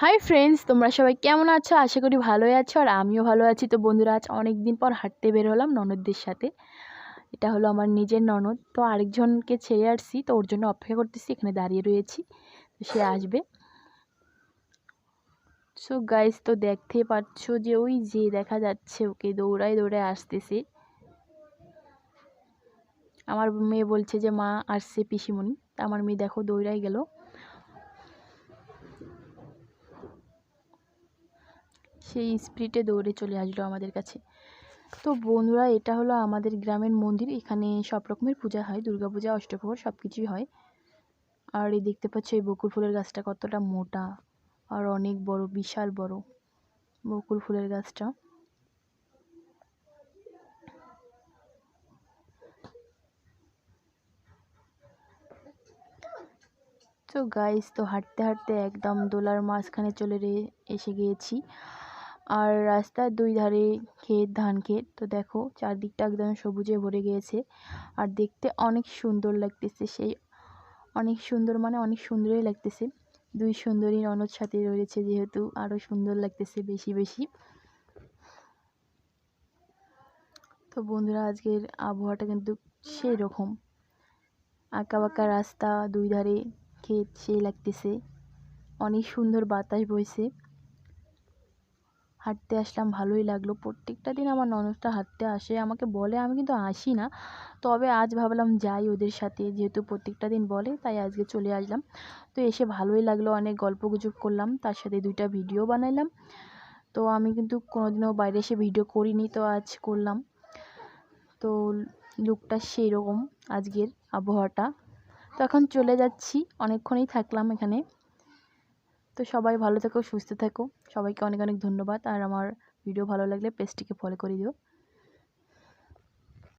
Hi friends তোমরা সবাই কেমন আছো? আশা করি ভালোই আছো। আর আমিও ভালো আছি। তো বন্ধুরা, আজ অনেক দিন পর হাঁটতে বের হলাম ননদদের সাথে। এটা হলো আমার নিজের ননদ। তো আরেকজনকে ছেড়ে আসছি। তো ওর জন্য অপেক্ষা করতেছি। এখানে দাঁড়িয়ে রয়েছি। তো সে আসবে। সো গাইস তো দেখতেই পাচ্ছ যে ওই যে দেখা যাচ্ছে, ওকে দৌড়ায় দৌড়ায় আসতেছে। আমার মেয়ে বলছে যে, মা, আসছে পিসিমণি। তা আমার মেয়ে দেখো দৌড়াই গেল। সেই স্পিডে দৌড়ে চলে আসলো আমাদের কাছে। তো বন্ধুরা, এটা হলো আমাদের গ্রামের মন্দির। এখানে সব রকমের পূজা হয়। দুর্গা পূজা অষ্টপ্রহর সব কিছুই হয়। আর এই দেখতে পাচ্ছ এই বকুল ফুলের গাছটা কতটা মোটা আর অনেক বড়, বিশাল বড় বকুল ফুলের গাছটা। তো গাইস তো হাঁটতে হাঁটতে একদম দোলার মাঝখানে চলে এসে গিয়েছি। আর রাস্তার দুই ধারে ক্ষেত, ধান ক্ষেত। তো দেখো, চারদিকটা একদম সবুজে ভরে গিয়েছে। আর দেখতে অনেক সুন্দর লাগতেছে। সেই অনেক সুন্দর মানে অনেক সুন্দরই লাগতেছে। দুই সুন্দরী ননদ সাথে রয়েছে যেহেতু আরও সুন্দর লাগতেছে বেশি বেশি। তো বন্ধুরা, আজকের আবহাওয়াটা কিন্তু সেই রকম আঁকা বাঁকা রাস্তা, দুই ধারে ক্ষেত, সেই লাগতেছে। অনেক সুন্দর বাতাস বইছে। হাঁটতে আসলাম, ভালোই লাগল। প্রত্যেকটা দিন আমার ননদটা হাঁটতে আসে, আমাকে বলে, আমি কিন্তু আসি না। তবে আজ ভাবলাম যাই ওদের সাথে, যেহেতু প্রত্যেকটা দিন বলে, তাই আজকে চলে আসলাম। তো এসে ভালোই লাগল, অনেক গল্প গুজব করলাম, তার সাথে দুইটা ভিডিও বানাইলাম। তো আমি কিন্তু কোনোদিনও বাইরে এসে ভিডিও করিনি, তো আজ করলাম। তো লুকটা সেই রকম আজকের আবহাওয়াটা। তো এখন চলে যাচ্ছি, অনেকক্ষণই থাকলাম এখানে। তো সবাই ভালো থেকো, সুস্থ থেকো। সবাইকে অনেক অনেক ধন্যবাদ। আর আমার ভিডিও ভালো লাগলে পেজটিকে ফলো করে দিও।